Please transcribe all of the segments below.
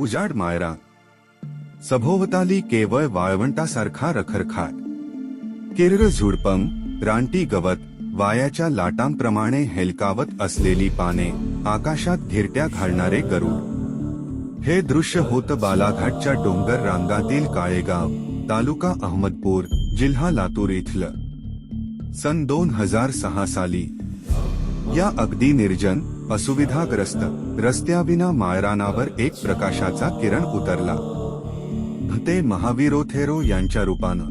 उजाड मायरा. सभोवताली केवळ वाळवंटासारखा रखरखाट. केरळ झुडपम रानटी गवत वायाच्या लाटांप्रमाणे हेलकावत असलेली पाने आकाशात घिरट्या घालणारे गरुड. हे दृश्य होतं बालाघाटच्या डोंगर रांगातील काळेगाव तालुका अहमदपूर जिल्हा लातूर इथलं. सन दोन हजार सहा साली. या अगदी निर्जन असुविधाग्रस्त रस्त्याविना मायरानावर एक प्रकाशाचा किरण उतरला. भते महावीरोथेरो यांच्या रूपानं.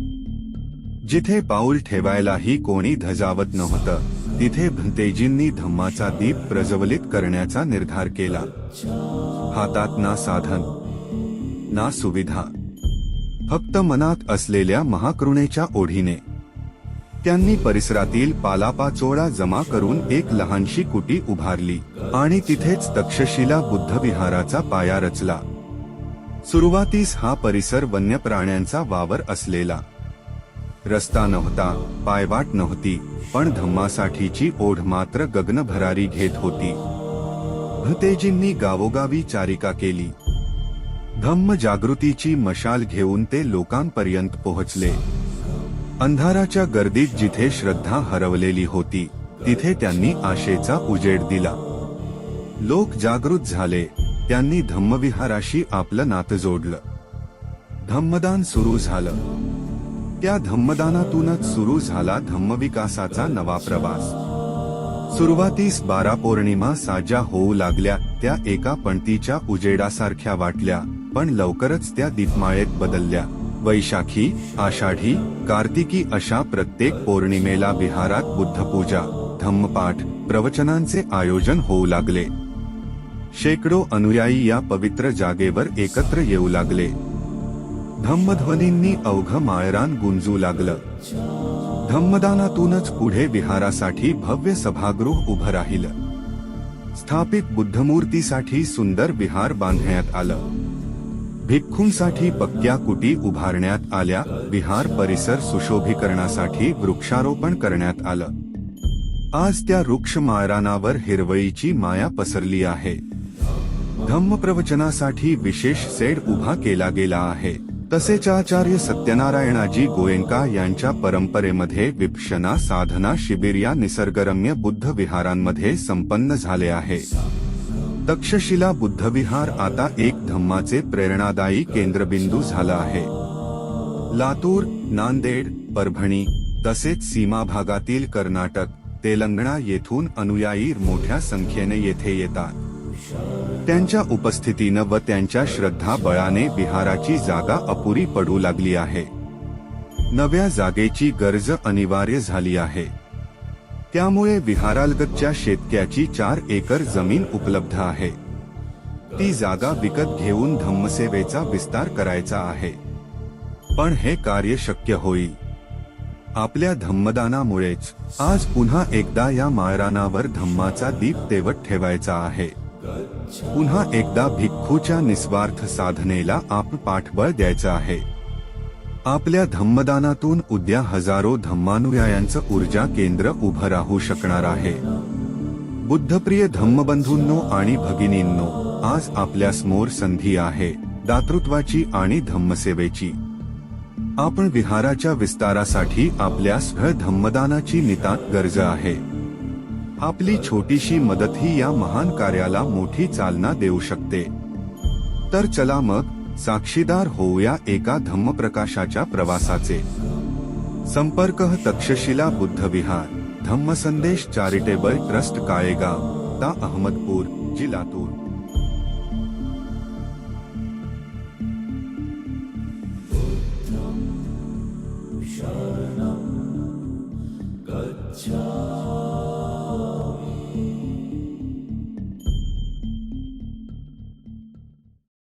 जिथे पाऊल ठेवायलाही कोणी धजावत नव्हतं तिथे भंतेजींनी धम्माचा दीप प्रज्वलित करण्याचा निर्धार केला. हातात ना साधन ना सुविधा. फक्त मनात असलेल्या महाकृणेच्या ओढीने. त्यांनी परिसरातील पालापाचोळा जमा करून एक लहानशी कुटी उभारली आणि तिथेच तक्षशिला बुद्धविहाराचा पाया रचला. सुरुवातीस हा परिसर वन्य प्राण्यांचा वावर असलेला. रस्ता नव्हता पायवाट नव्हती पण धम्मासाठीची ओढ मात्र गगनभरारी घेत होती. भतेजींनी गावोगावी चारिका केली. धम्म जागृतीची मशाल घेऊन ते लोकांपर्यंत पोहोचले. अंधाराच्या गर्दीत जिथे श्रद्धा हरवलेली होती तिथे त्यांनी आशेचा उजेड दिला. लोक जागृत झाले त्यांनी धम्मविहाराशी आपलं नातं जोडलं. धम्मदान सुरू झालं. त्या धम्मदानातूनच सुरू झाला धम्मविकासाचा नवा प्रवास. सुरुवातीस बारा पौर्णिमा साजा होऊ लागल्या त्या एका पणतीच्या उजेडासारख्या वाटल्या पण लवकरच त्या दीपमाळेत बदलल्या. वैशाखी आषाढी कार्तिकी अशा प्रत्येक पौर्णिमेला विहारात बुद्धपूजा धम्मपाठ प्रवचनांचे आयोजन होऊ लागले. शेकडो अनुयायी या पवित्र जागेवर एकत्र येऊ लागले. धम्मध्वनींनी अवघ माळरान गुंजू लागलं. धम्मदानातूनच पुढे विहारासाठी भव्य सभागृह उभं राहिलं. स्थापित बुद्धमूर्तीसाठी सुंदर विहार बांधण्यात आलं. भिक्खूंसाठी पक्क्या कुटी उभारण्यात आल्या. विहार परिसर सुशोभीकरणासाठी वृक्षारोपण करण्यात आलं. आज त्या वृक्ष मायरानावर हिरवळीची माया पसरली आहे. धम्म प्रवचनासाठी विशेष सेड उभा केला गेला आहे. तसेच आचार्य सत्यनारायणाजी गोयंका यांच्या परंपरेमध्ये विपशना साधना शिबिर या निसर्गरम्य बुद्ध विहारांमध्ये संपन्न झाले आहे. तक्षशिला बुद्धविहार आता एक धम्माचे प्रेरणादायी केंद्रबिंदू झाला आहे. लातूर नांदेड परभणी तसेच सीमा भागातील कर्नाटक तेलंगणा येथून अनुयायी मोठ्या संख्येने येथे येतात. त्यांच्या उपस्थितीनं व त्यांच्या श्रद्धा बळाने बिहाराची जागा अपुरी पडू लागली आहे. नव्या जागेची गरज अनिवार्य झाली आहे. त्यामुळे विहारालगतच्या शेतक्याची चार एकर जमीन उपलब्ध आहे. ती जागा विकत घेऊन धम्मसेवेचा विस्तार करायचा आहे. पण हे कार्य शक्य होईल. आपल्या धम्मदानामुळेच आज पुन्हा एकदा या मायरानावर धम्माचा दीप तेवत ठेवायचा आहे. पुन्हा एकदा भिक्खूच्या निस्वार्थ साधनेला आप पाठबळ द्यायचं आहे. आपल्या धम्मदानातून उद्या हजारो धम्मानुयायांचं ऊर्जा केंद्र उभं राहू शकणार आहे. बुद्धप्रिय धम्मबंधूंनो आणि भगिनींनो आज आपल्यासमोर संधी आहे दातृत्वाची आणि धम्मसेवेची. आपण विहाराच्या विस्तारासाठी आपल्या धम्मदानाची नितांत गरज आहे. आपली छोटीशी मदत ही या महान कार्याला मोठी चालना देऊ शकते. तर चला मग साक्षीदार होऊया एका धम्मप्रकाशाच्या प्रवासाचे. संपर्क तक्षशिला बुद्ध विहार धम्मसंदेश चॅरिटेबल ट्रस्ट काळेगाव, ता अहमदपूर लातूर गच्छ